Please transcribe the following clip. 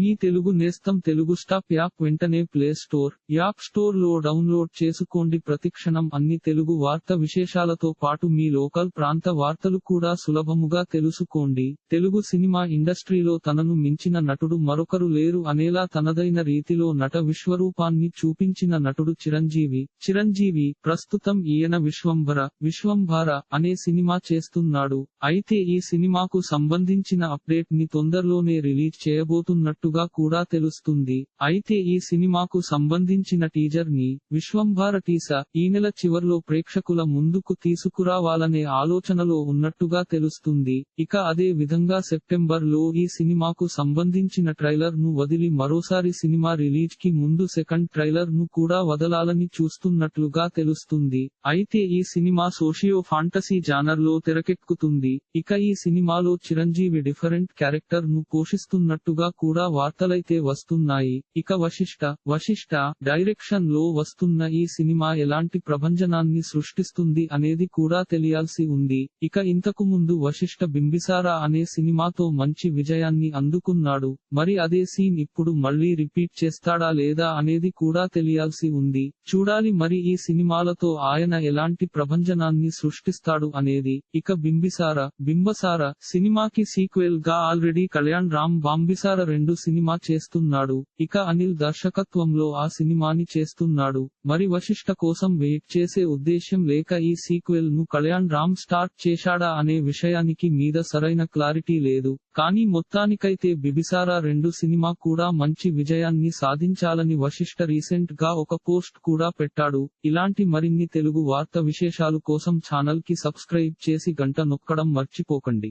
మీ తెలుగు నేస్తం Telugu stop app వెంటనే play store app స్టోర్లో డౌన్లోడ్ చేసుకోండి. ప్రతిక్షణం అన్ని తెలుగు వార్త విశేషాలతో పాటు మీ లోకల్ ప్రాంత వార్తలు కూడా సులభముగా తెలుసుకోండి. తెలుగు సినిమా ఇండస్ట్రీలో తనను మించిన నటుడు మరొకరు లేరు అనేలా తనదైన రీతిలో నట విశ్వరూపాన్ని చూపించిన నటుడు చిరంజీవి. చిరంజీవి ప్రస్తుతం ఈయన విశ్వంభర విశ్వంభార అనే సినిమా చేస్తున్నాడు. అయితే ఈ సినిమాకు సంబంధించిన అప్డేట్ని తొందరలోనే రిలీజ్ చేయబోతున్నట్టు చేయబోతున్నట్టుగా కూడా తెలుస్తుంది. అయితే ఈ సినిమాకు సంబంధించిన టీజర్ని విశ్వంభార టీస ఈ నెల చివర్లో ప్రేక్షకుల ముందుకు తీసుకురావాలనే ఆలోచనలో ఉన్నట్టుగా తెలుస్తుంది. ఇక అదే విధంగా సెప్టెంబర్లో ఈ సినిమాకు సంబంధించిన ట్రైలర్ను వదిలి మరోసారి సినిమా రిలీజ్కి ముందు సెకండ్ ట్రైలర్ను కూడా వదలాలని చూస్తున్నట్లుగా తెలుస్తుంది. అయితే ఈ సినిమా సోషియో ఫాంటసీ జానర్లో తెరకెక్కుతుంది. ఇక ఈ సినిమాలో చిరంజీవి డిఫరెంట్ క్యారెక్టర్ను పోషిస్తున్నట్టుగా కూడా వార్తలైతే వస్తున్నాయి. ఇక వశిష్ట వశిష్ట డైరెక్షన్లో వస్తున్న ఈ సినిమా ఎలాంటి ప్రభంజనాన్ని సృష్టిస్తుంది అనేది కూడా తెలియాల్సి ఉంది. ఇక ఇంతకు ముందు వశిష్ట బింబిసారా అనే సినిమాతో మంచి విజయాన్ని అందుకున్నాడు. మరి అదే సీన్ ఇప్పుడు మళ్ళీ రిపీట్ చేస్తాడా లేదా అనేది కూడా తెలియాల్సి ఉంది. చూడాలి మరి ఈ సినిమాలతో ఆయన ఎలాంటి ప్రభంజనాన్ని సృష్టిస్తాడు అనేది. ఇక బింబిసార బింబసార సినిమాకి సీక్వెల్గా ఆల్రెడీ కళ్యాణ్ రామ్ బాంబిసార రెండు సినిమా చేస్తున్నాడు. ఇక అనిల్ దర్శకత్వంలో ఆ సినిమాని చేస్తున్నాడు. మరి వశిష్ట కోసం వెయిట్ చేసే ఉద్దేశ్యం లేక ఈ సీక్వెల్ను కళ్యాణ్ రామ్ స్టార్ట్ చేశాడా అనే విషయానికి మీద సరైన క్లారిటీ లేదు. కానీ మొత్తానికైతే బిబిసారా రెండు సినిమా కూడా మంచి విజయాన్ని సాధించాలని వశిష్ట రీసెంట్గా ఒక పోస్ట్ కూడా పెట్టాడు. ఇలాంటి మరిన్ని తెలుగు వార్త విశేషాలు కోసం ఛానల్కి సబ్స్క్రైబ్ చేసి గంట నొక్కడం మర్చిపోకండి.